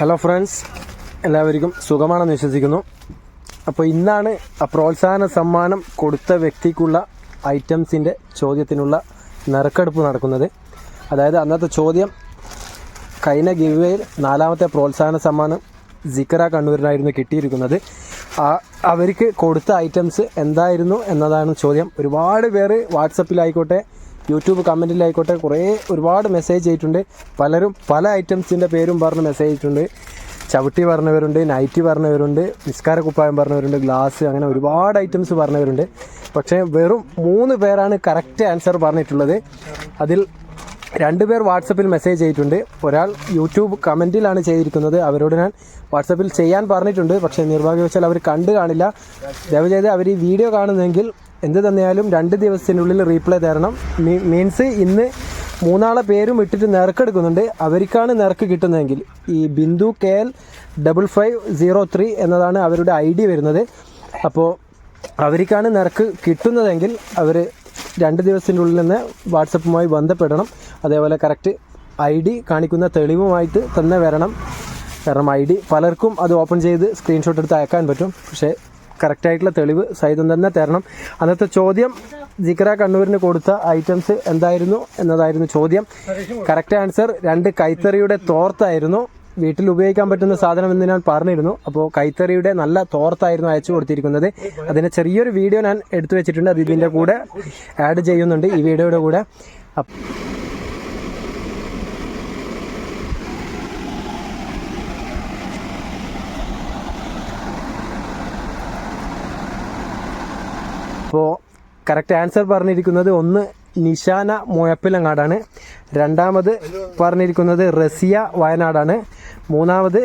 Hello friends എല്ലാവർക്കും സുഖമാണെന്ന് വിശ്വസിക്കുന്നു. അപ്പോൾ ഇന്നാണ് പ്രോത്സാഹന സമ്മാനം കൊടുത്ത വ്യക്തിക്കുള്ള ഐറ്റംസിന്റെ ചോദ്യത്തിനുള്ള നറുക്കെടുപ്പ് നടക്കുന്നത്. അതായത് അന്നത്തെ ചോദ്യം കഴിഞ്ഞ ഗിവേയിൽ നാലാമത്തെ പ്രോത്സാഹന സമ്മാനം സിക്കറ കണ്ണൂരിനായിരുന്നു കിട്ടിയിരിക്കുന്നത്. അവർക്ക് കൊടുത്ത ഐറ്റംസ് എന്തായിരുന്നു എന്നതാണ് ചോദ്യം. ഒരുപാട് പേര് വാട്സപ്പിലായിക്കോട്ടെ യൂട്യൂബ് കമന്റിലായിക്കോട്ടെ കുറേ ഒരുപാട് മെസ്സേജ് ചെയ്തിട്ടുണ്ട് പലരും പല ഐറ്റംസിന്റെ പേരും പറഞ്ഞ് മെസ്സേജ് ചെയ്തിട്ടുണ്ട് ചവിട്ടി പറഞ്ഞവരുണ്ട് നൈറ്റി പറഞ്ഞവരുണ്ട് നിസ്കാര കുപ്പായം പറഞ്ഞവരുണ്ട് ഗ്ലാസ് അങ്ങനെ ഒരുപാട് ഐറ്റംസ് പറഞ്ഞവരുണ്ട്. പക്ഷേ വെറും മൂന്ന് പേരാണ് കറക്റ്റ് ആൻസർ പറഞ്ഞിട്ടുള്ളത്. അതിൽ രണ്ട് പേർ വാട്സപ്പിൽ മെസ്സേജ് ചെയ്തിട്ടുണ്ട് ഒരാൾ യൂട്യൂബ് കമന്റിലാണ് ചെയ്തിരിക്കുന്നത്. അവരോട് ഞാൻ വാട്സപ്പിൽ ചെയ്യാൻ പറഞ്ഞിട്ടുണ്ട്. പക്ഷേ നിർഭാഗ്യവശാൽ അവർ കണ്ടു കാണില്ല. ദയവ് ചെയ്ത് അവർ ഈ വീഡിയോ കാണുന്നെങ്കിൽ എന്ത് തന്നെയാലും രണ്ട് ദിവസത്തിനുള്ളിൽ റീപ്ലൈ തരണം. മീൻസ് ഇന്ന് മൂന്നാളെ പേരും ഇട്ടിട്ട് നിറക്കെടുക്കുന്നുണ്ട് അവർക്കാണ് നിറക്ക് കിട്ടുന്നതെങ്കിൽ. ഈ Bindu K L double five zero three എന്നതാണ് അവരുടെ ഐ ഡി വരുന്നത്. അപ്പോൾ അവർക്കാണ് നിരക്ക് കിട്ടുന്നതെങ്കിൽ അവർ രണ്ട് ദിവസത്തിന്റെ ഉള്ളിൽ നിന്ന് വാട്സപ്പുമായി ബന്ധപ്പെടണം. അതേപോലെ കറക്റ്റ് ഐ ഡി കാണിക്കുന്ന തെളിവുമായിട്ട് തന്നെ വരണം. കാരണം ഐ ഡി പലർക്കും അത് ഓപ്പൺ ചെയ്ത് സ്ക്രീൻഷോട്ട് എടുത്ത് അയക്കാൻ പറ്റും. പക്ഷേ കറക്റ്റായിട്ടുള്ള തെളിവ് സഹിതം തന്നെ തരണം. അന്നത്തെ ചോദ്യം ജിക്ര കണ്ണൂരിന് കൊടുത്ത ഐറ്റംസ് എന്തായിരുന്നു എന്നതായിരുന്നു ചോദ്യം. കറക്റ്റ് ആൻസർ രണ്ട് കൈത്തറിയുടെ തോർത്തായിരുന്നു. വീട്ടിൽ ഉപയോഗിക്കാൻ പറ്റുന്ന സാധനം എന്ന് ഞാൻ പറഞ്ഞിരുന്നു. അപ്പോൾ കൈത്തറിയുടെ നല്ല തോർത്തായിരുന്നു അയച്ചു കൊടുത്തിരിക്കുന്നത്. അതിന് ചെറിയൊരു വീഡിയോ ഞാൻ എടുത്തു വെച്ചിട്ടുണ്ട്. അത് ഇതിന്റെ കൂടെ ആഡ് ചെയ്യുന്നുണ്ട് ഈ വീഡിയോയുടെ കൂടെ. അപ്പോൾ കറക്റ്റ് ആൻസർ പറഞ്ഞിരിക്കുന്നത് ഒന്ന് നിഷാന മുഴപ്പിലങ്ങാടാണ് രണ്ടാമത് പറഞ്ഞിരിക്കുന്നത് റസിയ വയനാടാണ്. മൂന്നാമത്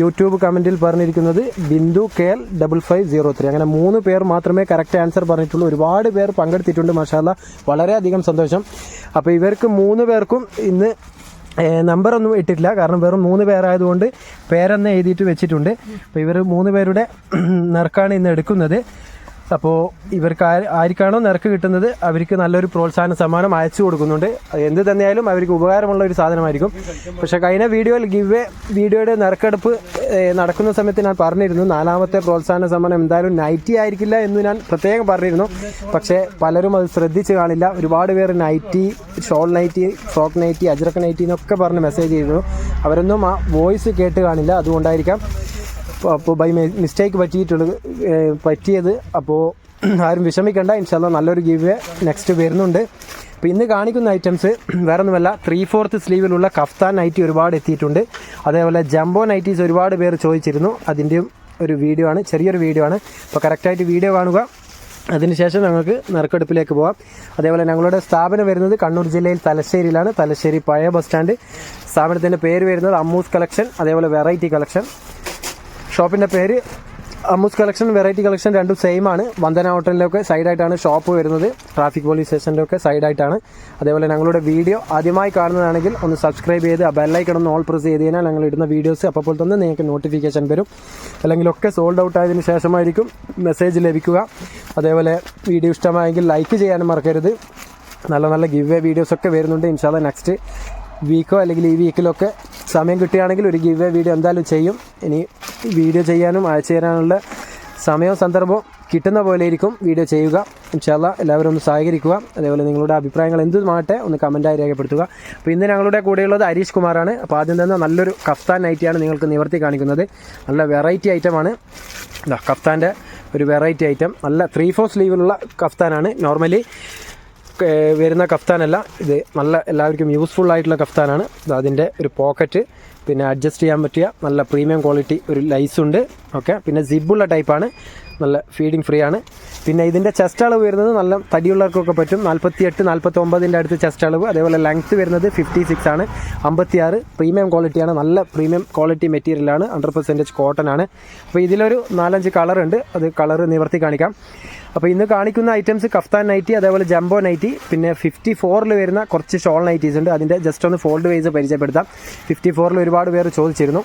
യൂട്യൂബ് കമന്റിൽ പറഞ്ഞിരിക്കുന്നത് Bindu K L double five zero three അങ്ങനെ മൂന്ന് പേർ മാത്രമേ കറക്റ്റ് ആൻസർ പറഞ്ഞിട്ടുള്ളൂ. ഒരുപാട് പേർ പങ്കെടുത്തിട്ടുണ്ട് മഷാല വളരെയധികം സന്തോഷം. അപ്പോൾ ഇവർക്ക് മൂന്ന് പേർക്കും ഇന്ന് നമ്പറൊന്നും ഇട്ടിട്ടില്ല. കാരണം വെറും മൂന്ന് പേരായതുകൊണ്ട് പേരെന്ന് എഴുതിയിട്ട് വെച്ചിട്ടുണ്ട്. അപ്പോൾ ഇവർ മൂന്ന് പേരുടെ നിറക്കാണ് ഇന്ന് എടുക്കുന്നത്. അപ്പോൾ ഇവർക്ക് ആർക്കാണോ നിരക്ക് കിട്ടുന്നത് അവർക്ക് നല്ലൊരു പ്രോത്സാഹന സമ്മാനം അയച്ചു കൊടുക്കുന്നുണ്ട്. എന്ത് തന്നെയായാലും അവർക്ക് ഉപകാരമുള്ള ഒരു സാധനമായിരിക്കും. പക്ഷേ കഴിഞ്ഞ വീഡിയോയിൽ ഗിവ് വീഡിയോയുടെ നിരക്കെടുപ്പ് നടക്കുന്ന സമയത്ത് ഞാൻ പറഞ്ഞിരുന്നു നാലാമത്തെ പ്രോത്സാഹന സമ്മാനം എന്തായാലും നൈറ്റി ആയിരിക്കില്ല എന്ന് ഞാൻ പ്രത്യേകം പറഞ്ഞിരുന്നു. പക്ഷേ പലരും അത് ശ്രദ്ധിച്ച് കാണില്ല. ഒരുപാട് പേര് nighty shawl nighty frock nighty ajrak nighty എന്നൊക്കെ പറഞ്ഞ് മെസ്സേജ് ചെയ്തിരുന്നു. അവരൊന്നും ആ വോയിസ് കേട്ട് കാണില്ല. അതുകൊണ്ടായിരിക്കാം. അപ്പോൾ ബൈ മിസ്റ്റേക്ക് പറ്റിയിട്ടുള്ളത് പറ്റിയത്. അപ്പോൾ ആരും വിഷമിക്കേണ്ട. ഇൻഷാല്ല നല്ലൊരു ഗീവ് നെക്സ്റ്റ് വരുന്നുണ്ട്. അപ്പോൾ ഇന്ന് കാണിക്കുന്ന ഐറ്റംസ് വേറെ ഒന്നുമല്ല ത്രീ ഫോർത്ത് സ്ലീവിലുള്ള കഫ്താൻ നൈറ്റി ഒരുപാട് എത്തിയിട്ടുണ്ട്. അതേപോലെ ജംബോ നൈറ്റീസ് ഒരുപാട് പേർ ചോദിച്ചിരുന്നു. അതിന്റെയും ഒരു വീഡിയോ ആണ്. ചെറിയൊരു വീഡിയോ ആണ്. അപ്പോൾ കറക്റ്റായിട്ട് വീഡിയോ കാണുക. അതിനുശേഷം ഞങ്ങൾക്ക് നറുക്കെടുപ്പിലേക്ക് പോകാം അതേപോലെ ഞങ്ങളുടെ സ്ഥാപനം വരുന്നത് കണ്ണൂർ ജില്ലയിൽ തലശ്ശേരിയിലാണ്. തലശ്ശേരി പഴയ ബസ് സ്റ്റാൻഡ് സ്ഥാപനത്തിന്റെ പേര് വരുന്നത് അമ്മൂസ് കളക്ഷൻ അതേപോലെ വെറൈറ്റി കളക്ഷൻ ഷോപ്പിന്റെ പേര് അമ്മൂസ് കളക്ഷൻ വെറൈറ്റി കളക്ഷൻ രണ്ടും സെയിം ആണ്. വന്ദന ഹോട്ടലിലൊക്കെ സൈഡായിട്ടാണ് ഷോപ്പ് വരുന്നത്. ട്രാഫിക് പോലീസ് സ്റ്റേഷന്റെ ഒക്കെ സൈഡായിട്ടാണ് അതേപോലെ ഞങ്ങളുടെ വീഡിയോ ആദ്യമായി കാണുന്നതാണെങ്കിൽ ഒന്ന് സബ്സ്ക്രൈബ് ചെയ്ത് ബെല്ലൈക്കൺ ഒന്ന് ഓൾ പ്രസ് ചെയ്ത് കഴിഞ്ഞാൽ ഞങ്ങൾ ഇടുന്ന വീഡിയോസ് അപ്പോൾ തന്നെ നിങ്ങൾക്ക് നോട്ടിഫിക്കേഷൻ വരും. അല്ലെങ്കിൽ ഒക്കെ സോൾഡ് ഔട്ട് ആയതിനു ശേഷമായിരിക്കും മെസ്സേജ് ലഭിക്കുക. അതേപോലെ വീഡിയോ ഇഷ്ടമായെങ്കിൽ ലൈക്ക് ചെയ്യാനും മറക്കരുത്. നല്ല നല്ല ഗിവ് വേ വീഡിയോസൊക്കെ വരുന്നുണ്ട്. ഇൻഷാല്ല നെക്സ്റ്റ് വീക്കോ അല്ലെങ്കിൽ ഈ വീക്കിലൊക്കെ സമയം കിട്ടുകയാണെങ്കിൽ ഒരു ഗിവ് എ വീഡിയോ എന്തായാലും ചെയ്യും. ഇനി വീഡിയോ ചെയ്യാനും അയച്ചു തരാനുള്ള സമയവും സന്ദർഭവും കിട്ടുന്ന പോലെ ആയിരിക്കും വീഡിയോ ചെയ്യുക. ഇൻഷാല്ല എല്ലാവരും ഒന്ന് സഹകരിക്കുക. അതേപോലെ നിങ്ങളുടെ അഭിപ്രായങ്ങൾ എന്തുമാട്ടെ ഒന്ന് കമന്റായി രേഖപ്പെടുത്തുക. അപ്പോൾ ഇന്ന് ഞങ്ങളുടെ കൂടെയുള്ളത് ഹരീഷ് കുമാറാണ്. അപ്പോൾ ആദ്യം തന്നെ നല്ലൊരു കഫ്താൻ നൈറ്റിയാണ് നിങ്ങൾക്ക് നിവർത്തി കാണിക്കുന്നത്. നല്ല വെറൈറ്റി ഐറ്റമാണ് കഫ്താന്റെ ഒരു വെറൈറ്റി ഐറ്റം നല്ല ത്രീ ഫോർ സ്ലീവിലുള്ള കഫ്താനാണ്. നോർമലി വരുന്ന കഫ്താനല്ല. ഇത് നല്ല എല്ലാവർക്കും യൂസ്ഫുൾ ആയിട്ടുള്ള കഫ്താനാണ്. ഇത് അതിന്റെ ഒരു പോക്കറ്റ് പിന്നെ അഡ്ജസ്റ്റ് ചെയ്യാൻ പറ്റിയ നല്ല പ്രീമിയം ക്വാളിറ്റി ഒരു ലൈസ് ഉണ്ട്. ഓക്കെ പിന്നെ സിബുള്ള ടൈപ്പാണ് നല്ല ഫീഡിങ് ഫ്രീ ആണ്. പിന്നെ ഇതിന്റെ ചെസ്റ്റ് അളവ് വരുന്നത് നല്ല തടിയുള്ളവർക്കൊക്കെ പറ്റും. നാൽപ്പത്തി എട്ട് നാൽപ്പത്തി ഒമ്പതിന്റെ അടുത്ത് ചെസ്റ്റ് അളവ്. അതേപോലെ ലെങ്ത്ത് വരുന്നത് ഫിഫ്റ്റി സിക്സ് ആണ്. അമ്പത്തി ആറ് പ്രീമിയം ക്വാളിറ്റിയാണ് നല്ല പ്രീമിയം ക്വാളിറ്റി മെറ്റീരിയലാണ് ഹൺഡ്രഡ് പെർസെന്റേജ് കോട്ടൺ ആണ്. അപ്പോൾ ഇതിലൊരു നാലഞ്ച് കളറുണ്ട് അത് കളർ നിവർത്തി കാണിക്കാം. അപ്പോൾ ഇന്ന് കാണിക്കുന്ന ഐറ്റംസ് കഫ്താൻ നൈറ്റി അതേപോലെ ജംബോ നൈറ്റി പിന്നെ ഫിഫ്റ്റി ഫോറിൽ വരുന്ന കുറച്ച് ഷോൾ നൈറ്റീസ് ഉണ്ട്. അതിന്റെ ജസ്റ്റ് ഒന്ന് ഫോൾഡ് വൈസ് പരിചയപ്പെടുത്താം. ഫിഫ്റ്റി ഫോറിൽ ഒരുപാട് പേർ ചോദിച്ചിരുന്നു.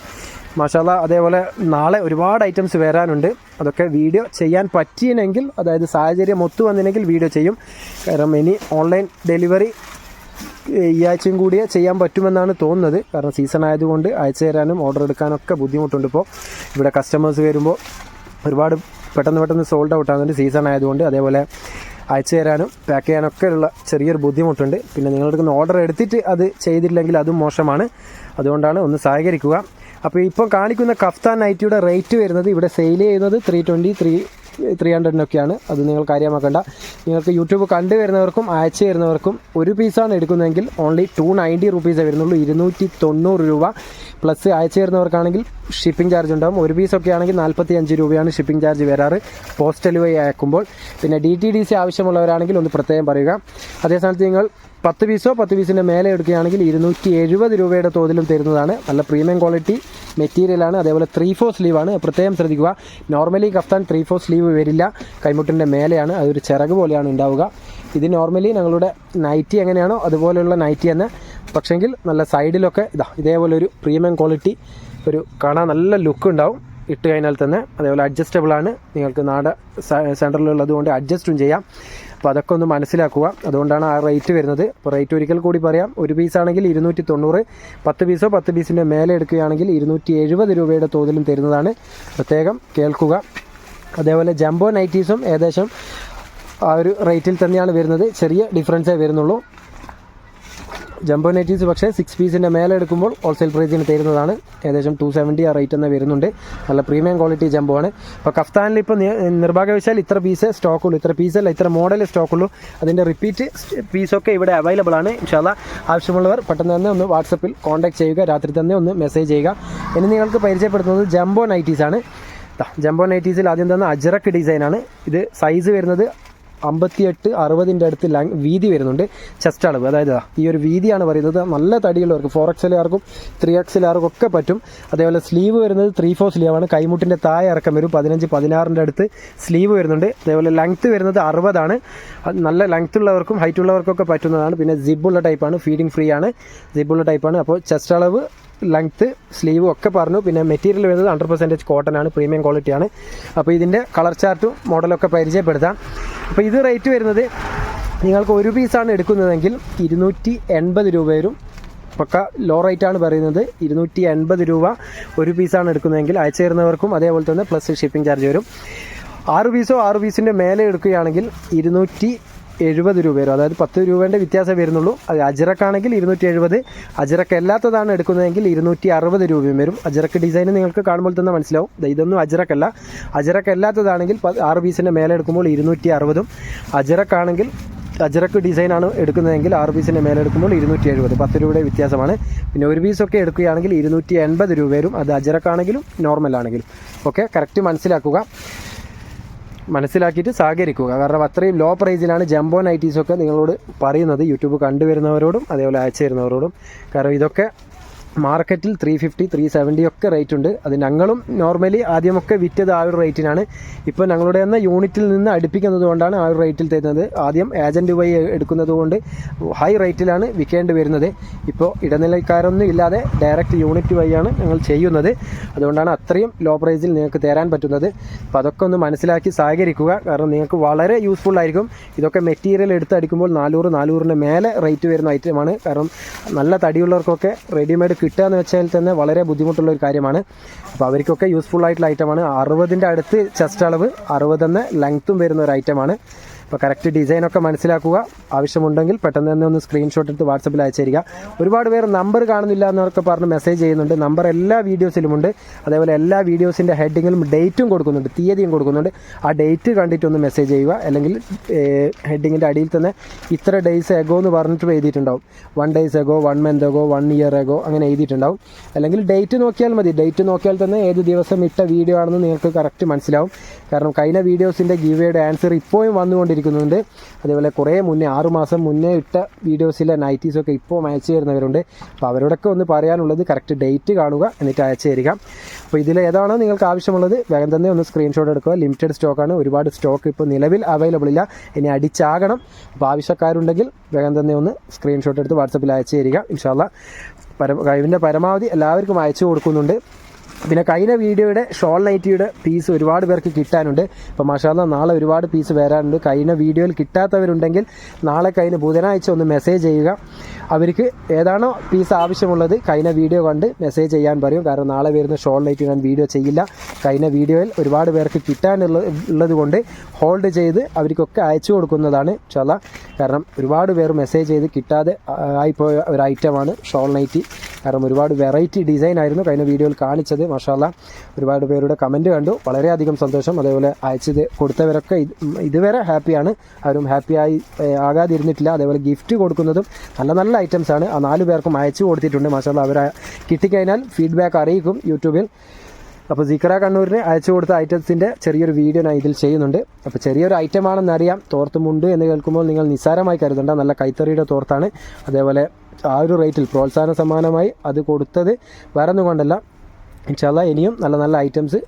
മാഷാല അതേപോലെ നാളെ ഒരുപാട് ഐറ്റംസ് വരാനുണ്ട്. അതൊക്കെ വീഡിയോ ചെയ്യാൻ പറ്റിയെങ്കിൽ അതായത് സാഹചര്യം ഒത്തു വന്നില്ലെങ്കിൽ വീഡിയോ ചെയ്യും. കാരണം ഇനി ഓൺലൈൻ ഡെലിവറി ഈ ആഴ്ചയും കൂടിയേ ചെയ്യാൻ പറ്റുമെന്നാണ് തോന്നുന്നത്. കാരണം സീസൺ ആയതുകൊണ്ട് അയച്ചു തരാനും ഓർഡർ എടുക്കാനൊക്കെ ബുദ്ധിമുട്ടുണ്ട് ഇപ്പോൾ ഇവിടെ കസ്റ്റമേഴ്സ് വരുമ്പോൾ ഒരുപാട് പെട്ടെന്ന് പെട്ടെന്ന് സോൾഡ് ഔട്ട് ആകുന്നുണ്ട് സീസൺ ആയതുകൊണ്ട് അതേപോലെ അയച്ചു തരാനും പാക്ക് ചെയ്യാനൊക്കെ ഉള്ള ചെറിയൊരു ബുദ്ധിമുട്ടുണ്ട്. പിന്നെ നിങ്ങളുടെ ഓർഡർ എടുത്തിട്ട് അത് ചെയ്തില്ലെങ്കിൽ അതും മോശമാണ്. അതുകൊണ്ടാണ് ഒന്ന് സഹകരിക്കുക. അപ്പോൾ ഇപ്പോൾ കാണിക്കുന്ന കഫ്താൻ നൈറ്റിയുടെ റേറ്റ് വരുന്നത് ഇവിടെ സെയിൽ ചെയ്യുന്നത് ത്രീ ട്വന്റി ത്രീ ത്രീ ഹൺഡ്രഡിനൊക്കെയാണ് അത് നിങ്ങൾ കാര്യമാക്കേണ്ട. നിങ്ങൾക്ക് യൂട്യൂബ് കണ്ടു വരുന്നവർക്കും അയച്ചു വരുന്നവർക്കും ഒരു പീസാണ് എടുക്കുന്നതെങ്കിൽ ഓൺലി ടു നയന്റി റുപ്പീസേ വരുന്നുള്ളൂ. ഇരുന്നൂറ്റി തൊണ്ണൂറ് രൂപ. പ്ലസ് അയച്ചു തരുന്നവർക്കാണെങ്കിൽ ഷിപ്പിംഗ് ചാർജ് ഉണ്ടാവും. ഒരു പീസൊക്കെ ആണെങ്കിൽ നാൽപ്പത്തി അഞ്ച് രൂപയാണ് ഷിപ്പിംഗ് ചാർജ് വരാറ്. പോസ്റ്റൽ വഴി അയക്കുമ്പോൾ. പിന്നെ ഡി ടി ഡി സി ആവശ്യമുള്ളവരാണെങ്കിൽ ഒന്ന് പ്രത്യേകം പറയുക. അതേ സ്ഥാനത്ത് നിങ്ങൾ പത്ത് പീസോ പത്ത് പീസിന്റെ മേലെ എടുക്കുകയാണെങ്കിൽ ഇരുന്നൂറ്റി എഴുപത് രൂപയുടെ തോതിലും തരുന്നതാണ്. നല്ല പ്രീമിയം ക്വാളിറ്റി മെറ്റീരിയലാണ്. അതേപോലെ ത്രീ ഫോർ ആണ്. പ്രത്യേകം ശ്രദ്ധിക്കുക. Normally kaftan three four sleeve വരില്ല. കൈമുട്ടിന്റെ മേലെയാണ്. അതൊരു ചിറക് പോലെയാണ് ഉണ്ടാവുക. ഇത് നോർമലി ഞങ്ങളുടെ നൈറ്റി എങ്ങനെയാണോ അതുപോലെയുള്ള നൈറ്റി തന്നെ. പക്ഷെങ്കിൽ നല്ല സൈഡിലൊക്കെ ഇതാ ഇതേപോലെ ഒരു പ്രീമിയം ക്വാളിറ്റി ഒരു കാണാൻ നല്ല ലുക്ക് ഉണ്ടാവും. ഇട്ട് കഴിഞ്ഞാൽ തന്നെ അതേപോലെ അഡ്ജസ്റ്റബിൾ ആണ്. നിങ്ങൾക്ക് നാട് സെന്ററിലുള്ളത് കൊണ്ട് അഡ്ജസ്റ്റും ചെയ്യാം. അപ്പോൾ അതൊക്കെ ഒന്ന് മനസ്സിലാക്കുക. അതുകൊണ്ടാണ് ആ റേറ്റ് വരുന്നത്. അപ്പോൾ റേറ്റ് ഒരിക്കൽ കൂടി പറയാം. ഒരു പീസാണെങ്കിൽ ഇരുന്നൂറ്റി തൊണ്ണൂറ് പത്ത് പീസോ പത്ത് പീസിന്റെ മേലെ എടുക്കുകയാണെങ്കിൽ ഇരുന്നൂറ്റി എഴുപത് രൂപയുടെ തോതിലും തരുന്നതാണ്. പ്രത്യേകം കേൾക്കുക. അതേപോലെ ജംബോ നൈറ്റീസും ഏകദേശം ആ ഒരു റേറ്റിൽ തന്നെയാണ് വരുന്നത്. ചെറിയ ഡിഫറൻസേ വരുന്നുള്ളൂ. ജംബോ നൈറ്റീസ് പക്ഷേ സിക്സ് പീസിന്റെ മേലെ എടുക്കുമ്പോൾ ഹോൾസെയിൽ പ്രൈസിന് തരുന്നതാണ്. ഏകദേശം ടു സെവന്റി ആ റേറ്റ് തന്നെ വരുന്നുണ്ട്. നല്ല പ്രീമിയം ക്വാളിറ്റി ജംബോ ആണ്. അപ്പോൾ കഫ്താനിൽ ഇപ്പോൾ നിർഭാഗ്യവശാൽ ഇത്ര പീസ് സ്റ്റോക്കുള്ളൂ ഇത്ര പീസല്ല ഇത്ര മോഡൽ സ്റ്റോക്കുള്ളൂ അതിന്റെ റിപ്പീറ്റ് പീസൊക്കെ ഇവിടെ അവൈലബിൾ ആണ്. ഇൻഷാല്ല ആവശ്യമുള്ളവർ പെട്ടെന്ന് തന്നെ ഒന്ന് വാട്സപ്പിൽ കോൺടാക്ട് ചെയ്യുക. രാത്രി തന്നെ ഒന്ന് മെസ്സേജ് ചെയ്യുക. ഇനി നിങ്ങൾക്ക് പരിചയപ്പെടുത്തുന്നത് ജംബോ നൈറ്റീസ് ആണ്. ജംബോ നൈറ്റീസിൽ ആദ്യം തന്നെ അജറക്ക് ഡിസൈനാണ് ഇത് സൈസ് വരുന്നത് അമ്പത്തിയെട്ട് അറുപതിന്റെ അടുത്ത് ലാങ് വീതി വരുന്നുണ്ട്. ചെസ്റ്റ് അളവ്. അതായത് ഈ ഒരു വീതിയാണ് പറയുന്നത്. നല്ല തടിയുള്ളവർക്ക് ഫോർ എക്സലുകാർക്കും ത്രീ എക്സലുകാർക്കും ഒക്കെ പറ്റും. അതേപോലെ സ്ലീവ് വരുന്നത് ത്രീ ഫോർ സ്ലീവാണ് കൈമുട്ടിന്റെ താഴെ ഇറക്കം വരും. പതിനഞ്ച് പതിനാറിന്റെ അടുത്ത് സ്ലീവ് വരുന്നുണ്ട്. അതേപോലെ ലെങ്ത്ത് വരുന്നത് അറുപതാണ്. നല്ല ലെങ്ത്ത് ഉള്ളവർക്കും ഹൈറ്റ് ഉള്ളവർക്കൊക്കെ പറ്റുന്നതാണ്. പിന്നെ ജിബുള്ള ടൈപ്പാണ് ഫീഡിങ് ഫ്രീ ആണ്. ജിബുള്ള ടൈപ്പാണ് അപ്പോൾ ചെസ്റ്റ് അളവ് ലെങ്ത്ത് സ്ലീവും ഒക്കെ പറഞ്ഞു. പിന്നെ മെറ്റീരിയൽ വരുന്നത് ഹൺഡ്രഡ് പെർസെന്റേജ് കോട്ടൺ ആണ് പ്രീമിയം ക്വാളിറ്റിയാണ് അപ്പോൾ ഇതിന്റെ കളർ ചാർട്ടും മോഡലൊക്കെ പരിചയപ്പെടുത്താം. അപ്പോൾ ഇത് റേറ്റ് വരുന്നത് നിങ്ങൾക്ക് ഒരു പീസാണ് എടുക്കുന്നതെങ്കിൽ ഇരുന്നൂറ്റി എൺപത് രൂപ വരും പക്ക ലോ റേറ്റ് ആണ് പറയുന്നത്. ഇരുന്നൂറ്റി എൺപത് രൂപ ഒരു പീസാണ് എടുക്കുന്നതെങ്കിൽ അയച്ചു തരുന്നവർക്കും അതേപോലെ തന്നെ പ്ലസ് ഷിപ്പിംഗ് ചാർജ് വരും. ആറ് പീസോ ആറ് പീസിന്റെ മേലെ എടുക്കുകയാണെങ്കിൽ ഇരുന്നൂറ്റി എഴുപത് രൂപ വരും. അതായത് പത്ത് രൂപേന്റെ വ്യത്യാസം വരുന്നുള്ളൂ. അത് അജറക്കാണെങ്കിൽ ഇരുന്നൂറ്റി എഴുപത് അജറക്ക് അല്ലാത്തതാണ് എടുക്കുന്നതെങ്കിൽ ഇരുന്നൂറ്റി അറുപത് രൂപയും വരും. അജറക്ക് ഡിസൈൻ നിങ്ങൾക്ക് കാണുമ്പോൾ തന്നെ മനസ്സിലാവും. ഇതൊന്നും അജറക്കല്ല. അജറക്ക് അല്ലാത്തതാണെങ്കിൽ ആറ് പീസിന്റെ മേലെ എടുക്കുമ്പോൾ ഇരുന്നൂറ്റി അറുപതും അജറക്കാണെങ്കിൽ ഡിസൈൻ ആണ് എടുക്കുന്നതെങ്കിൽ ആറ് പീസിന്റെ മേലെ എടുക്കുമ്പോൾ ഇരുന്നൂറ്റി എഴുപത് പത്ത് രൂപയുടെ വ്യത്യാസമാണ്. പിന്നെ ഒരു പീസൊക്കെ എടുക്കുകയാണെങ്കിൽ ഇരുന്നൂറ്റി എൺപത് രൂപ വരും. അത് അജറക്കാണെങ്കിലും നോർമൽ ആണെങ്കിലും ഓക്കെ? കറക്റ്റ് മനസ്സിലാക്കുക. മനസ്സിലാക്കിയിട്ട് സഹകരിക്കുക. കാരണം അത്രയും ലോ പ്രൈസിലാണ് ജംബോ നൈറ്റീസൊക്കെ നിങ്ങളോട് പറയുന്നത്. യൂട്യൂബ് കണ്ടുവരുന്നവരോടും അതേപോലെ അയച്ചു തരുന്നവരോടും കാരണം ഇതൊക്കെ മാർക്കറ്റിൽ ത്രീ ഫിഫ്റ്റി ത്രീ സെവന്റി ഒക്കെ റേറ്റ് ഉണ്ട്. അത് ഞങ്ങളും നോർമലി ആദ്യമൊക്കെ വിറ്റത് ആ ഒരു റേറ്റിനാണ് ഇപ്പോൾ ഞങ്ങളുടെ എന്ന യൂണിറ്റിൽ നിന്ന് അടുപ്പിക്കുന്നത് കൊണ്ടാണ് ആ ഒരു റേറ്റിൽ തരുന്നത്. ആദ്യം ഏജന്റ് വഴി എടുക്കുന്നത് കൊണ്ട് ഹൈ റേറ്റിലാണ് വിൽക്കേണ്ടി വരുന്നത്. ഇപ്പോൾ ഇടനിലക്കാരൊന്നും ഇല്ലാതെ ഡയറക്റ്റ് യൂണിറ്റ് വഴിയാണ് ഞങ്ങൾ ചെയ്യുന്നത്. അതുകൊണ്ടാണ് അത്രയും ലോ പ്രൈസിൽ നിങ്ങൾക്ക് തരാൻ പറ്റുന്നത്. അപ്പോൾ അതൊക്കെ ഒന്ന് മനസ്സിലാക്കി സഹകരിക്കുക. കാരണം നിങ്ങൾക്ക് വളരെ യൂസ്ഫുൾ ആയിരിക്കും. ഇതൊക്കെ മെറ്റീരിയൽ എടുത്തടിക്കുമ്പോൾ നാനൂറ് നാനൂറിന്റെ മേലെ റേറ്റ് വരുന്ന ഐറ്റമാണ് കാരണം നല്ല തടിയുള്ളവർക്കൊക്കെ റെഡിമെയ്ഡ് കിട്ടുക എന്ന് വെച്ചാൽ തന്നെ വളരെ ബുദ്ധിമുട്ടുള്ള ഒരു കാര്യമാണ്. അപ്പോൾ അവർക്കൊക്കെ യൂസ്ഫുൾ ആയിട്ടുള്ള ഐറ്റമാണ് അറുപതിന്റെ അടുത്ത് ചെസ്റ്റ് അളവ് അറുപതെന്ന ലെങ്ത്തും വരുന്ന ഒരു ഐറ്റമാണ് അപ്പോൾ കറക്റ്റ് ഡിസൈനൊക്കെ മനസ്സിലാക്കുക. ആവശ്യമുണ്ടെങ്കിൽ പെട്ടെന്ന് തന്നെ ഒന്ന് സ്ക്രീൻഷോട്ട് എടുത്ത് വാട്സപ്പിൽ അയച്ചിരിക്കുക ഒരുപാട് പേർ നമ്പർ കാണുന്നില്ല എന്നൊക്കെ പറഞ്ഞ് മെസ്സേജ് ചെയ്യുന്നുണ്ട്. നമ്പർ എല്ലാ വീഡിയോസിലുമുണ്ട് അതേപോലെ എല്ലാ വീഡിയോസിന്റെ ഹെഡിങ്ങിലും ഡേറ്റും കൊടുക്കുന്നുണ്ട്. തീയതിയും കൊടുക്കുന്നുണ്ട്. ആ ഡേറ്റ് കണ്ടിട്ട് ഒന്ന് മെസ്സേജ് ചെയ്യുക. അല്ലെങ്കിൽ ഹെഡിങ്ങിന്റെ അടിയിൽ തന്നെ ഇത്ര ഡേയ്സ് എഗോ എന്ന് പറഞ്ഞിട്ട് എഴുതിയിട്ടുണ്ടാവും. One days ago one month ago one year ago അങ്ങനെ എഴുതിയിട്ടുണ്ടാവും. അല്ലെങ്കിൽ ഡേറ്റ് നോക്കിയാൽ മതി. ഡേറ്റ് നോക്കിയാൽ തന്നെ ഏത് ദിവസം ഇട്ട വീഡിയോ ആണെന്ന് നിങ്ങൾക്ക് കറക്റ്റ് മനസ്സിലാവും. കാരണം കഴിഞ്ഞ വീഡിയോസിന്റെ ഗീവയുടെ ആൻസർ ഇപ്പോഴും വന്നുകൊണ്ടിരിക്കുന്നുണ്ട് അതേപോലെ കുറേ മുന്നേ ആറുമാസം മുന്നേ ഇട്ട വീഡിയോസിലെ നൈറ്റീസൊക്കെ ഇപ്പോൾ അയച്ചു തരുന്നവരുണ്ട് അപ്പോൾ അവരോടൊക്കെ ഒന്ന് പറയാനുള്ളത് കറക്റ്റ് ഡേറ്റ് കാണുക എന്നിട്ട് അയച്ചു തരിക. അപ്പോൾ ഇതിൽ ഏതാണോ നിങ്ങൾക്ക് ആവശ്യമുള്ളത്? വേഗം തന്നെ ഒന്ന് സ്ക്രീൻഷോട്ട് എടുക്കുക. ലിമിറ്റഡ് സ്റ്റോക്കാണ് ഒരുപാട് സ്റ്റോക്ക് ഇപ്പോൾ നിലവിൽ അവൈലബിൾ ഇല്ല. ഇനി അടിച്ചാകണം. അപ്പോൾ ആവശ്യക്കാരുണ്ടെങ്കിൽ വേഗം തന്നെ ഒന്ന് സ്ക്രീൻഷോട്ട് എടുത്ത് വാട്സപ്പിൽ അയച്ചു തരിക. ഇൻഷാല്ല പര കഴിവിന്റെ പരമാവധി എല്ലാവർക്കും അയച്ചു കൊടുക്കുന്നുണ്ട്. പിന്നെ കഴിഞ്ഞ വീഡിയോയുടെ ഷോൾ നൈറ്റിയുടെ പീസ് ഒരുപാട് പേർക്ക് കിട്ടാനുണ്ട്. അപ്പോൾ മഷാല നാളെ ഒരുപാട് പീസ് വരാനുണ്ട് കഴിഞ്ഞ വീഡിയോയിൽ കിട്ടാത്തവരുണ്ടെങ്കിൽ നാളെ കഴിഞ്ഞ് ബുധനാഴ്ച ഒന്ന് മെസ്സേജ് ചെയ്യുക. അവർക്ക് ഏതാണോ പീസ് ആവശ്യമുള്ളത് കഴിഞ്ഞ വീഡിയോ കണ്ട് മെസ്സേജ് ചെയ്യാൻ പറയും. കാരണം നാളെ വരുന്ന ഷോൾ നൈറ്റ് ഞാൻ വീഡിയോ ചെയ്യില്ല. കഴിഞ്ഞ വീഡിയോയിൽ ഒരുപാട് പേർക്ക് കിട്ടാനുള്ള ഉള്ളത് കൊണ്ട് ഹോൾഡ് ചെയ്ത് അവർക്കൊക്കെ അയച്ചു കൊടുക്കുന്നതാണ് ചല കാരണം ഒരുപാട് പേർ മെസ്സേജ് ചെയ്ത് കിട്ടാതെ ആയിപ്പോയ ഒരു ഐറ്റമാണ് ഷോൾ നൈറ്റി. കാരണം ഒരുപാട് വെറൈറ്റി ഡിസൈൻ ആയിരുന്നു കഴിഞ്ഞ വീഡിയോയിൽ കാണിച്ചത്. മഷാല ഒരുപാട് പേരുടെ കമന്റ് കണ്ടു. വളരെയധികം സന്തോഷം. അതേപോലെ അയച്ചത് കൊടുത്തവരൊക്കെ ഇത് ഇതുവരെ ഹാപ്പിയാണ് ആരും ഹാപ്പിയായി ആകാതിരുന്നിട്ടില്ല. അതേപോലെ ഗിഫ്റ്റ് കൊടുക്കുന്നതും നല്ല നല്ല ഐറ്റംസ് ആണ്. ആ നാല് പേർക്കും അയച്ചു കൊടുത്തിട്ടുണ്ട്. മഷാല അവർ കിട്ടിക്കഴിഞ്ഞാൽ ഫീഡ്ബാക്ക് അറിയിക്കും യൂട്യൂബിൽ അപ്പോൾ സിക്കറ കണ്ണൂരിന് അയച്ചു കൊടുത്ത ഐറ്റംസിന്റെ ചെറിയൊരു വീഡിയോ ഞാൻ ഇതിൽ ചെയ്യുന്നുണ്ട്. അപ്പോൾ ചെറിയൊരു ഐറ്റം ആണെന്ന് അറിയാം തോർത്തുമുണ്ട് എന്ന് കേൾക്കുമ്പോൾ നിങ്ങൾ നിസ്സാരമായി കരുതണ്ട. നല്ല കൈത്തറിയുടെ തോർത്താണ്. അതേപോലെ ആ ഒരു റേറ്റിൽ പ്രോത്സാഹന സമ്മാനമായി അത് കൊടുത്തത് വേറെ ഒന്നും കൊണ്ടല്ല. ഇൻഷാല്ല ഇനിയും നല്ല നല്ല ഐറ്റംസ്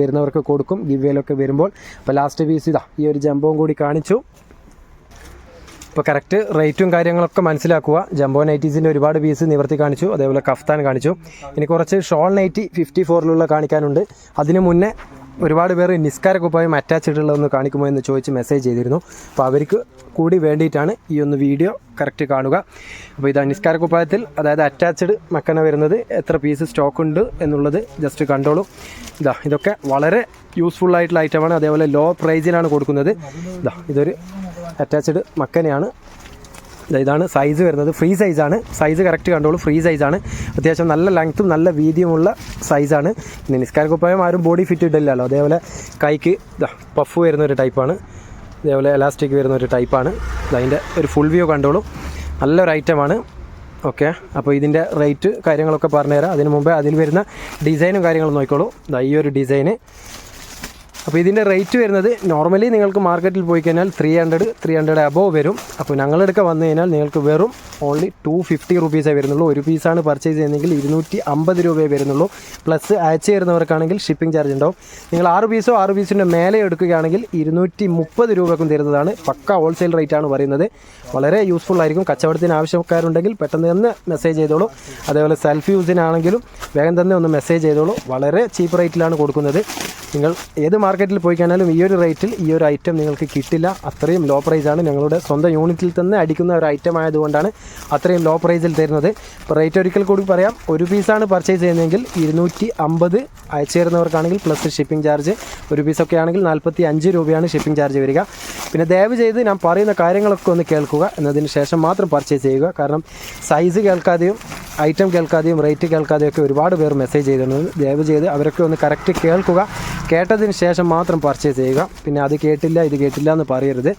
വരുന്നവർക്ക് കൊടുക്കും. ഗിവേലൊക്കെ വരുമ്പോൾ. അപ്പോൾ ലാസ്റ്റ് പീസ് ഇതാ ഈ ഒരു ജംബവും കൂടി കാണിച്ചു. ഇപ്പോൾ കറക്റ്റ് റേറ്റും കാര്യങ്ങളൊക്കെ മനസ്സിലാക്കുക. ജംബോ നൈറ്റീസിന്റെ ഒരുപാട് പീസ് നിവർത്തി കാണിച്ചു. അതേപോലെ കഫ്താൻ കാണിച്ചു. ഇനി കുറച്ച് ഷോൾ നൈറ്റി ഫിഫ്റ്റി ഫോറിലുള്ള കാണിക്കാനുണ്ട്. അതിന് മുന്നേ ഒരുപാട് പേര് നിസ്കാര കുപ്പായം അറ്റാച്ച്ഡ് ഉള്ളതൊന്ന് കാണിക്കുമോ എന്ന് ചോദിച്ച് മെസ്സേജ് ചെയ്തിരുന്നു. അപ്പോൾ അവർക്ക് കൂടി വേണ്ടിയിട്ടാണ് ഈ ഒന്ന് വീഡിയോ കറക്റ്റ് കാണുക. അപ്പോൾ ഇത് നിസ്കാര കുപ്പായത്തിൽ അതായത് അറ്റാച്ച്ഡ് മക്കന വരുന്നത് എത്ര പീസ് സ്റ്റോക്ക് ഉണ്ട് എന്നുള്ളത് ജസ്റ്റ് കണ്ടോളൂ. ഇതാ ഇതൊക്കെ വളരെ യൂസ്ഫുൾ ആയിട്ടുള്ള ഐറ്റമാണ് അതേപോലെ ലോ പ്രൈസിലാണ് കൊടുക്കുന്നത്. ഇതാ ഇതൊരു അറ്റാച്ച്ഡ് മക്കനയാണ്. ഇതാ ഇതാണ് സൈസ് വരുന്നത്. ഫ്രീ സൈസാണ് സൈസ് കറക്റ്റ് കണ്ടോളൂ. ഫ്രീ സൈസാണ് അത്യാവശ്യം നല്ല ലെങ്ത്തും നല്ല വീതിയുമുള്ള സൈസാണ് നിസ്കാര കുപ്പായം ആരും ബോഡി ഫിറ്റ് ഇടില്ലല്ലോ അതേപോലെ കൈക്ക് പഫ് വരുന്ന ഒരു ടൈപ്പാണ് അതേപോലെ എലാസ്റ്റിക് വരുന്ന ഒരു ടൈപ്പാണ് അതിന്റെ ഒരു ഫുൾ വ്യൂ കണ്ടോളൂ. നല്ലൊരു ഐറ്റമാണ് ഓക്കെ അപ്പോൾ ഇതിന്റെ റേറ്റ് കാര്യങ്ങളൊക്കെ പറഞ്ഞുതരാം. അതിന് മുമ്പേ അതിൽ വരുന്ന ഡിസൈനും കാര്യങ്ങളും നോക്കിക്കോളൂ. ഈ ഒരു ഡിസൈന് അപ്പോൾ ഇതിന്റെ റേറ്റ് വരുന്നത് നോർമലി നിങ്ങൾക്ക് മാർക്കറ്റിൽ പോയി കഴിഞ്ഞാൽ three hundred three hundred above വരും. അപ്പോൾ ഞങ്ങളെടുക്ക വന്നു കഴിഞ്ഞാൽ നിങ്ങൾക്ക് വെറും ഓൺലി ടു ഫിഫ്റ്റി റുപ്പീസേ വരുന്നുള്ളൂ. ഒരു പീസാണ് പർച്ചേസ് ചെയ്യുന്നതെങ്കിൽ ഇരുന്നൂറ്റി അമ്പത് രൂപയെ വരുന്നുള്ളൂ. പ്ലസ് അയച്ചു തരുന്നവർക്കാണെങ്കിൽ ഷിപ്പിംഗ് ചാർജ് ഉണ്ടാവും. നിങ്ങൾ ആറ് പീസോ ആറ് പീസിന്റെ മേലെ എടുക്കുകയാണെങ്കിൽ ഇരുന്നൂറ്റി മുപ്പത് രൂപക്കും തരുന്നതാണ്. പക്ക ഹോൾസെയിൽ റേറ്റ് ആണ് പറയുന്നത്. വളരെ യൂസ്ഫുൾ ആയിരിക്കും. കച്ചവടത്തിന് ആവശ്യക്കാരുണ്ടെങ്കിൽ പെട്ടെന്ന് തന്നെ മെസ്സേജ് ചെയ്തോളൂ. അതേപോലെ സെൽഫ് യൂസിനാണെങ്കിലും വേഗം തന്നെ ഒന്ന് മെസ്സേജ് ചെയ്തോളൂ. വളരെ ചീപ്പ് റേറ്റിലാണ് കൊടുക്കുന്നത്. നിങ്ങൾ ഏത് മാർക്കറ്റിൽ പോയി കഴിഞ്ഞാലും ഈ ഒരു റേറ്റിൽ ഈ ഒരു ഐറ്റം നിങ്ങൾക്ക് കിട്ടില്ല. അത്രയും ലോ പ്രൈസാണ് ഞങ്ങളുടെ സ്വന്തം യൂണിറ്റിൽ തന്നെ അടിക്കുന്ന ഒരു ഐറ്റം ആയതുകൊണ്ടാണ് അത്രയും ലോ പ്രൈസിൽ തരുന്നത്. ഇപ്പോൾ റേറ്റ് ഒരിക്കൽ കൂടി പറയാം. ഒരു പീസാണ് പർച്ചേസ് ചെയ്യുന്നതെങ്കിൽ ഇരുന്നൂറ്റി അമ്പത് അയച്ചു തരുന്നവർക്കാണെങ്കിൽ പ്ലസ് ഷിപ്പിംഗ് ചാർജ് ഒരു പീസൊക്കെ ആണെങ്കിൽ നാൽപ്പത്തി അഞ്ച് രൂപയാണ് ഷിപ്പിംഗ് ചാർജ് വരിക. പിന്നെ ദയവ് ചെയ്ത് ഞാൻ പറയുന്ന കാര്യങ്ങളൊക്കെ ഒന്ന് കേൾക്കുക. എന്നതിന് ശേഷം മാത്രം പർച്ചേസ് ചെയ്യുക. കാരണം സൈസ് കേൾക്കാതെയും ഐറ്റം കേൾക്കാതെയും റേറ്റ് കേൾക്കാതെയും ഒക്കെ ഒരുപാട് പേർ മെസ്സേജ് ചെയ്തിട്ടുണ്ട്. ദയവ് ചെയ്ത് അവരൊക്കെ ഒന്ന് കറക്റ്റ് കേൾക്കുക. കേട്ടതിന് ശേഷം മാത്രം പർച്ചേസ് ചെയ്യുക. പിന്നെ അത് കേട്ടില്ല ഇത് കേട്ടില്ല എന്ന് പറയരുത്.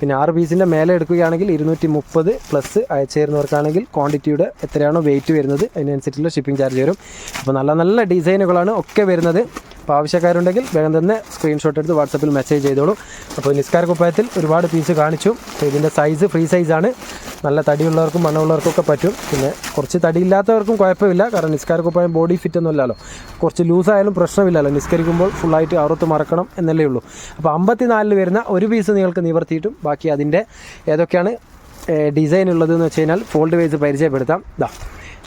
പിന്നെ ആറ് പീസിന്റെ മേലെ എടുക്കുകയാണെങ്കിൽ ഇരുന്നൂറ്റി മുപ്പത് പ്ലസ് അയച്ചു തരുന്നവർക്കാണെങ്കിൽ ക്വാണ്ടിറ്റിയുടെ എത്രയാണോ വെയിറ്റ് വരുന്നത് അതിനനുസരിച്ചുള്ള ഷിപ്പിംഗ് ചാർജ് വരും. അപ്പോൾ നല്ല നല്ല ഡിസൈനുകളാണ് ഒക്കെ വരുന്നത്. അപ്പോൾ ആവശ്യക്കാരുണ്ടെങ്കിൽ വേഗം തന്നെ സ്ക്രീൻഷോട്ട് എടുത്ത് വാട്സപ്പിൽ മെസ്സേജ് ചെയ്തോളൂ. അപ്പോൾ നിസ്കാര കുപ്പായത്തിൽ ഒരുപാട് പീസ് കാണിച്ചു. അപ്പോൾ ഇതിന്റെ സൈസ് ഫ്രീ സൈസാണ് നല്ല തടിയുള്ളവർക്കും മണ്ണുള്ളവർക്കും ഒക്കെ പറ്റും. പിന്നെ കുറച്ച് തടിയില്ലാത്തവർക്കും കുഴപ്പമില്ല. കാരണം നിസ്കാര കുപ്പായം ബോഡി ഫിറ്റ് ഒന്നും അല്ലല്ലോ കുറച്ച് ലൂസായാലും പ്രശ്നമില്ലല്ലോ. നിസ്കരിക്കുമ്പോൾ ഫുള്ളായിട്ട് അറുത്ത് മറക്കണം എന്നല്ലേ ഉള്ളൂ. അപ്പോൾ അമ്പത്തിനാലിൽ വരുന്ന ഒരു പീസ് നിങ്ങൾക്ക് നിവർത്തിയിട്ടും ബാക്കി അതിന്റെ ഏതൊക്കെയാണ് ഡിസൈൻ ഉള്ളതെന്ന് വെച്ച് കഴിഞ്ഞാൽ ഫോൾഡ് വൈസ് പരിചയപ്പെടുത്താം. ഇതാ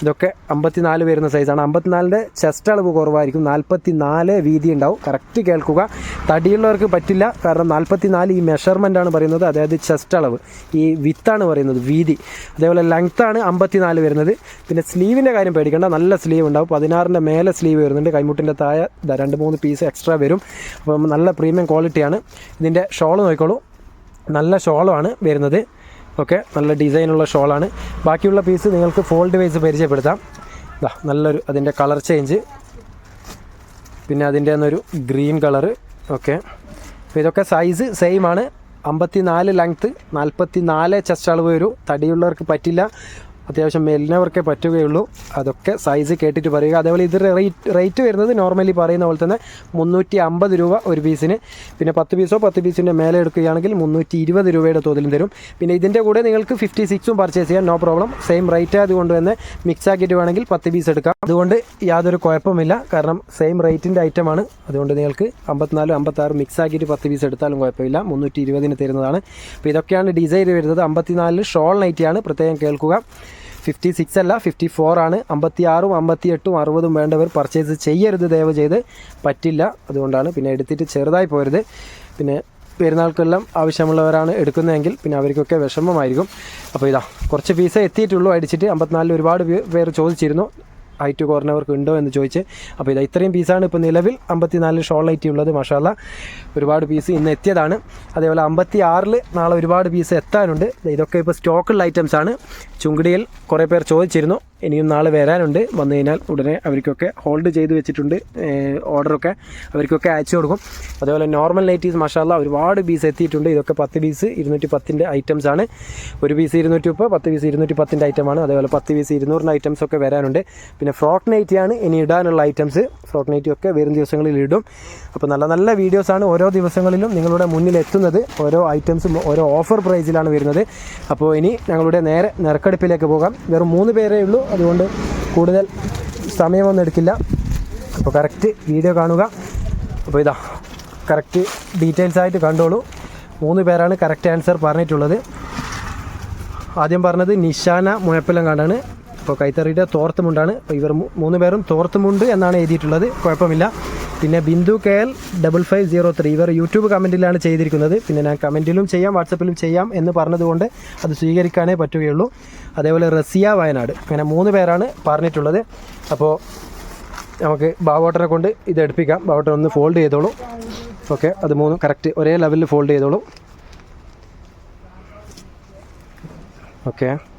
ഇതൊക്കെ അമ്പത്തിനാല് വരുന്ന സൈസാണ് അമ്പത്തിനാലിന്റെ ചെസ്റ്റ് അളവ് കുറവായിരിക്കും. നാൽപ്പത്തി നാല് വീതി ഉണ്ടാവും. കറക്റ്റ് കേൾക്കുക. തടിയുള്ളവർക്ക് പറ്റില്ല. കാരണം നാൽപ്പത്തി നാല് ഈ മെഷർമെന്റ് ആണ് പറയുന്നത്. അതായത് ചെസ്റ്റ് അളവ്. ഈ വിത്താണ് പറയുന്നത്. വീതി. അതേപോലെ ലെങ്ത്താണ് അമ്പത്തിനാല് വരുന്നത്. പിന്നെ സ്ലീവിന്റെ കാര്യം പേടിക്കേണ്ട. നല്ല സ്ലീവ് ഉണ്ടാവും. പതിനാറിന്റെ മേലെ സ്ലീവ് വരുന്നുണ്ട്. കൈമുട്ടിന്റെ താഴെ രണ്ട് മൂന്ന് പീസ് എക്സ്ട്രാ വരും. അപ്പം നല്ല പ്രീമിയം ക്വാളിറ്റിയാണ് ഇതിന്റെ ഷോൾ നോക്കിക്കോളൂ. നല്ല ഷോളാണ് വരുന്നത്. ഓക്കെ നല്ല ഡിസൈനുള്ള ഷോളാണ്. ബാക്കിയുള്ള പീസ് നിങ്ങൾക്ക് ഫോൾഡ് വൈസ് പരിചയപ്പെടുത്താം. ഇതാ നല്ലൊരു അതിന്റെ കളർ ചേഞ്ച്. പിന്നെ അതിന്റെ ഒരു ഗ്രീൻ കളറ് ഓക്കെ. അപ്പോൾ ഇതൊക്കെ സൈസ് സെയിം ആണ്. അമ്പത്തി നാല് ലെങ്ത്ത് നാൽപ്പത്തി നാല് ചെസ്റ്റ് അളവ് വരും. തടിയുള്ളവർക്ക് പറ്റില്ല. അത്യാവശ്യം മെലിനവർക്കേ പറ്റുകയുള്ളൂ. അതൊക്കെ സൈസ് കേട്ടിട്ട് പറയുക. അതേപോലെ ഇത് റേറ്റ് റേറ്റ് വരുന്നത് നോർമലി പറയുന്ന പോലെ തന്നെ മുന്നൂറ്റി അമ്പത് രൂപ ഒരു പീസിന് പിന്നെ പത്ത് പീസോ പത്ത് പീസിന്റെ മേലെ എടുക്കുകയാണെങ്കിൽ മുന്നൂറ്റി ഇരുപത് രൂപയുടെ തോതിലും തരും. പിന്നെ ഇതിന്റെ കൂടെ നിങ്ങൾക്ക് ഫിഫ്റ്റി സിക്സും പർച്ചേസ് ചെയ്യാം. നോ പ്രോബ്ലം സെയിം റേറ്റ് ആയതുകൊണ്ട് തന്നെ മിക്സ് ആക്കിയിട്ട് വേണമെങ്കിൽ പത്ത് പീസ് എടുക്കാം. അതുകൊണ്ട് യാതൊരു കുഴപ്പമില്ല കാരണം സെയിം റേറ്റിന്റെ ഐറ്റമാണ് അതുകൊണ്ട് നിങ്ങൾക്ക് അമ്പത്തിനാലും അമ്പത്താറ് മിക്സ് ആക്കിയിട്ട് പത്ത് പീസ് എടുത്താലും കുഴപ്പമില്ല. മുന്നൂറ്റി ഇരുപതിന് തരുന്നതാണ്. അപ്പോൾ ഇതൊക്കെയാണ് ഡിസൈൻ വരുന്നത്. അമ്പത്തിനാലിൽ ഷോൾ നൈറ്റിയാണ് പ്രത്യേകം കേൾക്കുക. ഫിഫ്റ്റി സിക്സ് അല്ല ഫിഫ്റ്റി ഫോർ ആണ്. അമ്പത്തി ആറും അമ്പത്തി എട്ടും അറുപതും വേണ്ടവർ പർച്ചേസ് ചെയ്യരുത് ദയവ് ചെയ്ത്. പറ്റില്ല അതുകൊണ്ടാണ് പിന്നെ എടുത്തിട്ട് ചെറുതായി പോരുത്. പിന്നെ പെരുന്നാൾക്കെല്ലാം ആവശ്യമുള്ളവരാണ് എടുക്കുന്നതെങ്കിൽ പിന്നെ അവർക്കൊക്കെ വിഷമമായിരിക്കും. അപ്പോൾ ഇതാ കുറച്ച് പീസേ എത്തിയിട്ടുള്ളൂ അടിച്ചിട്ട് അമ്പത്തിനാലിൽ ഒരുപാട് പേർ ചോദിച്ചിരുന്നു. ഹൈറ്റ് കുറഞ്ഞവർക്ക് ഉണ്ടോ എന്ന് ചോദിച്ച്. അപ്പോൾ ഇത് ഇത്രയും പീസാണ് ഇപ്പോൾ നിലവിൽ അമ്പത്തിനാലിൽ ഷോൾ ലൈറ്റ് ഉള്ളത് മഷാല ഒരുപാട് പീസ് ഇന്ന് എത്തിയതാണ്. അതേപോലെ അമ്പത്തി ആറിൽ നാളെ ഒരുപാട് പീസ് എത്താനുണ്ട്. ഇതൊക്കെ ഇപ്പോൾ സ്റ്റോക്കുള്ള ഐറ്റംസ് ആണ് ചുങ്കടിയിൽ കുറേ പേർ ചോദിച്ചിരുന്നു. ഇനിയും നാളെ വരാനുണ്ട്. വന്നു കഴിഞ്ഞാൽ ഉടനെ അവർക്കൊക്കെ ഹോൾഡ് ചെയ്ത് വെച്ചിട്ടുണ്ട്. ഓർഡറൊക്കെ അവർക്കൊക്കെ അയച്ചു കൊടുക്കും. അതേപോലെ നോർമൽ നൈറ്റീസ് മഷാല ഒരുപാട് പീസ് എത്തിയിട്ടുണ്ട്. ഇതൊക്കെ പത്ത് പീസ് ഇരുന്നൂറ്റി പത്തിന്റെ ഐറ്റംസ് ആണ്. ഒരു പീസ് ഇരുന്നൂറ്റി മുപ്പത് പത്ത് പീസ് ഇരുന്നൂറ്റി പത്തിന്റെ ഐറ്റമാണ് അതേപോലെ പത്ത് പീസ് ഇരുന്നൂറിന്റെ ഐറ്റംസ് ഒക്കെ വരാനുണ്ട്. പിന്നെ ഫ്രോക്ക് നൈറ്റിയാണ് ഇനി ഇടാനുള്ള ഐറ്റംസ് ഫ്രോക്ക് നൈറ്റി ഒക്കെ വരും ദിവസങ്ങളിൽ ഇടും. അപ്പോൾ നല്ല നല്ല വീഡിയോസാണ് ഓരോ ദിവസങ്ങളിലും നിങ്ങളുടെ മുന്നിൽ എത്തുന്നത്. ഓരോ ഐറ്റംസും ഓരോ ഓഫർ പ്രൈസിലാണ് വരുന്നത്. അപ്പോൾ ഇനി ഞങ്ങളുടെ നേരെ നിറക്കെടുപ്പിലേക്ക് പോകാം. വെറും മൂന്ന് പേരേ ഉള്ളൂ. അതുകൊണ്ട് കൂടുതൽ സമയമൊന്നും എടുക്കില്ല. അപ്പോൾ കറക്റ്റ് വീഡിയോ കാണുക. അപ്പോൾ ഇതാ കറക്റ്റ് ഡീറ്റെയിൽസ് ആയിട്ട് കണ്ടോളൂ. മൂന്ന് പേരാണ് കറക്റ്റ് ആൻസർ പറഞ്ഞിട്ടുള്ളത്. ആദ്യം പറഞ്ഞത് നിഷാന മുഴപ്പിലങ്ങാടാണ്. അപ്പോൾ കൈത്തറിയുടെ തോർത്തുമുണ്ടാണ്. ഇവർ മൂന്ന് പേരും തോർത്തുമുണ്ട് എന്നാണ് എഴുതിയിട്ടുള്ളത്. കുഴപ്പമില്ല. പിന്നെ Bindu K L double five zero three. ഇവർ യൂട്യൂബ് കമന്റിലാണ് ചെയ്തിരിക്കുന്നത്. പിന്നെ ഞാൻ കമന്റിലും ചെയ്യാം വാട്സപ്പിലും ചെയ്യാം എന്ന് പറഞ്ഞതുകൊണ്ട് അത് സ്വീകരിക്കാനേ പറ്റുകയുള്ളൂ. അതേപോലെ റസിയ വയനാട്. അങ്ങനെ മൂന്ന് പേരാണ് പറഞ്ഞിട്ടുള്ളത്. അപ്പോൾ നമുക്ക് ബാവോട്ടറെ കൊണ്ട് ഇത് എടുപ്പിക്കാം. ബാവോട്ടർ ഒന്ന് ഫോൾഡ് ചെയ്തോളൂ. ഓക്കെ അത് മൂന്ന് കറക്റ്റ് ഒരേ ലെവലിൽ ഫോൾഡ് ചെയ്തോളൂ. ഓക്കെ.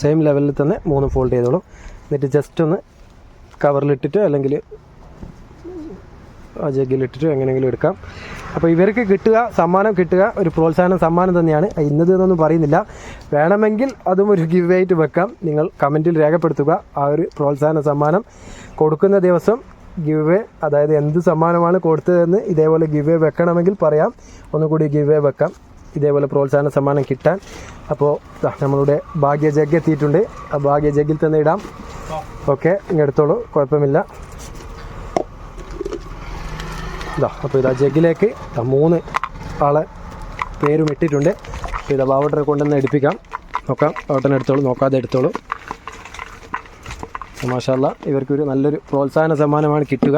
സെയിം ലെവലിൽ തന്നെ മൂന്ന് ഫോൾഡ് ചെയ്തോളും. എന്നിട്ട് ജസ്റ്റ് ഒന്ന് കവറിലിട്ടിട്ട് അല്ലെങ്കിൽ ആ ജഗ്ഗിലിട്ടിട്ട് എങ്ങനെയെങ്കിലും എടുക്കാം. അപ്പോൾ ഇവർക്ക് കിട്ടുക സമ്മാനം കിട്ടുക ഒരു പ്രോത്സാഹനം സമ്മാനം തന്നെയാണ്. ഇന്നത് എന്നൊന്നും പറയുന്നില്ല. വേണമെങ്കിൽ അതും ഒരു ഗിവ് ആയിട്ട് വെക്കാം. നിങ്ങൾ കമന്റിൽ രേഖപ്പെടുത്തുക. ആ ഒരു പ്രോത്സാഹന സമ്മാനം കൊടുക്കുന്ന ദിവസം ഗിവ് അതായത് എന്ത് സമ്മാനമാണ് കൊടുത്തതെന്ന് ഇതേപോലെ ഗിവ് വെക്കണമെങ്കിൽ പറയാം. ഒന്നുകൂടി ഗിവ് വെക്കാം. ഇതേപോലെ പ്രോത്സാഹന സമ്മാനം കിട്ടാൻ. അപ്പോൾ നമ്മളുടെ ഭാഗ്യ ജഗ് എത്തിയിട്ടുണ്ട്. ആ ഭാഗ്യ ജഗ്ഗിൽ തന്നെ ഇടാം. ഓക്കെ ഇങ്ങെടുത്തോളൂ കുഴപ്പമില്ല. ഇതാ അപ്പോൾ ഇതാ ജഗ്ഗിലേക്ക് മൂന്ന് ആളെ പേരും ഇട്ടിട്ടുണ്ട്. അപ്പോൾ ഇതാ ബാവട്ടനെ കൊണ്ടുവന്ന് എടുപ്പിക്കാം. നോക്കാം. ബാവട്ടനെ എടുത്തോളൂ. നോക്കാതെ എടുത്തോളൂ. മാഷാല്ല ഇവർക്കൊരു നല്ലൊരു പ്രോത്സാഹന സമ്മാനമാണ് കിട്ടുക.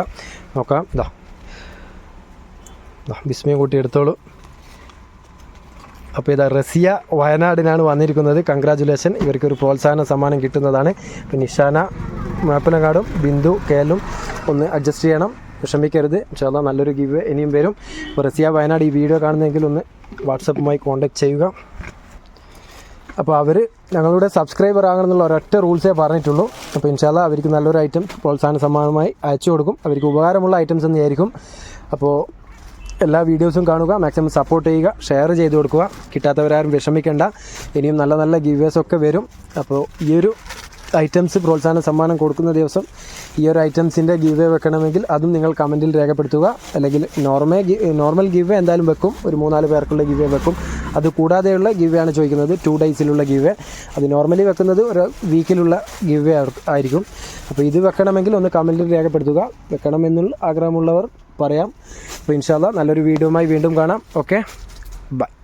നോക്കാം. ഇതാ ബിസ്മയും കൂട്ടി എടുത്തോളൂ. അപ്പോൾ ഇതാ റസിയ വയനാടിനാണ് വന്നിരിക്കുന്നത്. കൺഗ്രാജുലേഷൻ ഇവർക്കൊരു പ്രോത്സാഹന സമ്മാനം കിട്ടുന്നതാണ്. അപ്പോൾ നിഷാന മാപ്പനങ്ങാടും ബിന്ദു കേലും ഒന്ന് അഡ്ജസ്റ്റ് ചെയ്യണം. വിഷമിക്കരുത്. ചില നല്ലൊരു ഗിവ് ഇനിയും വരും. അപ്പോൾ റസിയ വയനാട് ഈ വീഡിയോ കാണുന്നെങ്കിൽ ഒന്ന് വാട്സപ്പുമായി കോൺടാക്റ്റ് ചെയ്യുക. അപ്പോൾ അവർ ഞങ്ങളുടെ സബ്സ്ക്രൈബർ ആകണമെന്നുള്ള ഒരൊറ്റ റൂൾസേ പറഞ്ഞിട്ടുള്ളൂ. അപ്പോൾ ഇൻഷാല്ല അവർക്ക് നല്ലൊരു ഐറ്റം പ്രോത്സാഹന സമ്മാനമായി അയച്ചു കൊടുക്കും. അവർക്ക് ഉപകാരമുള്ള ഐറ്റംസ് തന്നെയായിരിക്കും. അപ്പോൾ എല്ലാ വീഡിയോസും കാണുക മാക്സിമം സപ്പോർട്ട് ചെയ്യുക ഷെയർ ചെയ്ത് കൊടുക്കുക. കിട്ടാത്തവരാരും വിഷമിക്കേണ്ട. ഇനിയും നല്ല നല്ല ഗീവേഴ്സൊക്കെ വരും. അപ്പോൾ ഈ ഒരു ഐറ്റംസ് പ്രോത്സാഹന സമ്മാനം കൊടുക്കുന്ന ദിവസം ഈ ഒരു ഐറ്റംസിന്റെ ഗിവ് വെക്കണമെങ്കിൽ അതും നിങ്ങൾ കമന്റിൽ രേഖപ്പെടുത്തുക. അല്ലെങ്കിൽ നോർമൽ നോർമൽ ഗിവ് എന്തായാലും വെക്കും. ഒരു മൂന്നാൽ പേർക്കുള്ള ഗിവ് വെക്കും. അത് കൂടാതെയുള്ള ഗിവ് ആണ് ചോദിക്കുന്നത്. ടു ഡേയ്സിലുള്ള ഗിവ് അത് നോർമലി വെക്കുന്നത് ഒരു വീക്കിലുള്ള ഗിവ് ആയിരിക്കും. അപ്പോൾ ഇത് വെക്കണമെങ്കിൽ ഒന്ന് കമന്റിൽ രേഖപ്പെടുത്തുക. വെക്കണമെന്നുള്ള ആഗ്രഹമുള്ളവർ പറയാം. അപ്പോൾ ഇൻഷാല്ല നല്ലൊരു വീഡിയോയുമായി വീണ്ടും കാണാം. Okay bye